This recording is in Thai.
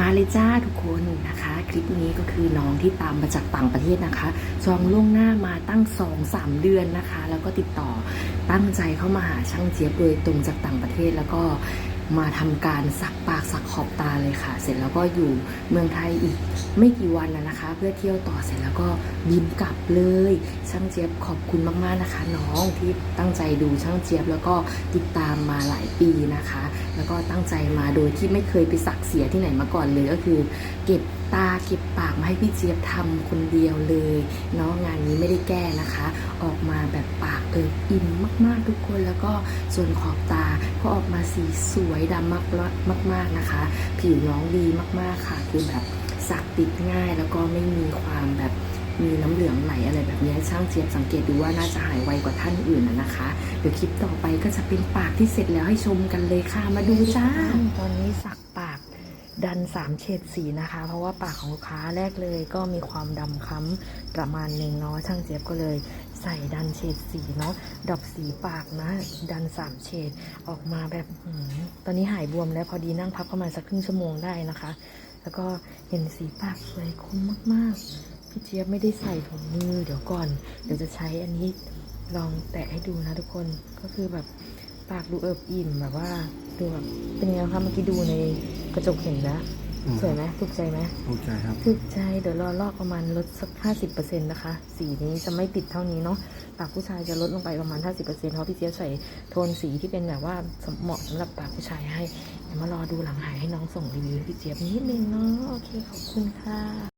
มาเลยจ้าทุกคนนะคะ คลิปนี้ก็คือน้องที่ตามมาจากต่างประเทศนะคะจองล่วงหน้ามาตั้งสองสามเดือนนะคะ แล้วก็ติดต่อตั้งใจเข้ามาหาช่างเจี๊ยบโดยตรงจากต่างประเทศแล้วก็มาทำการสักปากสักขอบตาเลยค่ะ เสร็จแล้วก็อยู่เมืองไทยอีก ไม่กี่วันนะนะคะ เพื่อเที่ยวต่อเสร็จแล้วก็บินกลับเลย ช่างเจี๊ยบขอบคุณมากๆนะคะ น้องที่ตั้งใจดูช่างเจี๊ยบแล้วก็ติดตามมาหลายปีนะคะ แล้วก็ตั้งใจมาโดยที่ไม่เคยไปสักเสียที่ไหนมาก่อนเลยก็คือ เก็บตาเก็บปากมาให้พี่เจี๊ยบทำคนเดียวเลยเนาะงานนี้ไม่ได้แก้นะคะ ออกมาแบบปากเอิบอิ่มมาก ๆ ทุกคนแล้วก็ส่วนขอบตาก็ออกมาสีสวยดำมากมากๆนะคะ ผิวน้องดีมากๆค่ะคือแบบ สักติดง่ายแล้วก็ไม่มีความแบบมีน้ำเหลืองไหลอะไรแบบนี้ช่างเจี๊ยบสังเกตดูว่าน่าจะหายไวกว่าท่านอื่นนะนะคะ เดี๋ยวคลิปต่อไปก็จะเป็นปากที่เสร็จแล้วให้ชมกันเลยค่ะมาดูจ้า ตอนนี้สักปากดันสามเฉดสีนะคะ เพราะว่าปากของลูกค้าแรกเลยก็มีความดำค้ำประมาณหนึ่งเนาะช่างเจี๊ยบก็เลยใส่ดันเฉดสีเนาะดอกสีปากนะ ดันสามเฉดออกมาแบบตอนนี้หายบวมแล้วพอดีนั่งพักประมาณสักครึ่งชั่วโมงได้นะคะ แล้วก็เห็นสีปากสวยคมมากๆ พี่เจี๊ยบไม่ได้ใส่ถุงมือเดี๋ยวก่อน เดี๋ยวจะใช้อันนี้ลองแตะให้ดูนะทุกคนก็คือแบบปากดูเอิบอิ่มแบบว่าดูแบบเป็นไงคะเมื่อกี้ดูในกระจกเห็นนะ สวยไหมถูกใจไหมถูกใจครับถูกใจเดี๋ยวรอลอกประมาณลดสักห้าสิบเปอร์เซ็นต์นะคะ สีนี้จะไม่ติดเท่านี้เนาะปากผู้ชายจะลดลงไปประมาณห้าสิบเปอร์เซ็นต์เพราะพี่เจี๊ยบใส่โทนสีที่เป็นแบบว่าเหมาะสำหรับปากผู้ชายให้เดี๋ยวมารอดูหลังหายให้น้องส่งรีวิวให้พี่เจี๊ยบนิดนึงเนาะโอเคขอบคุณค่ะ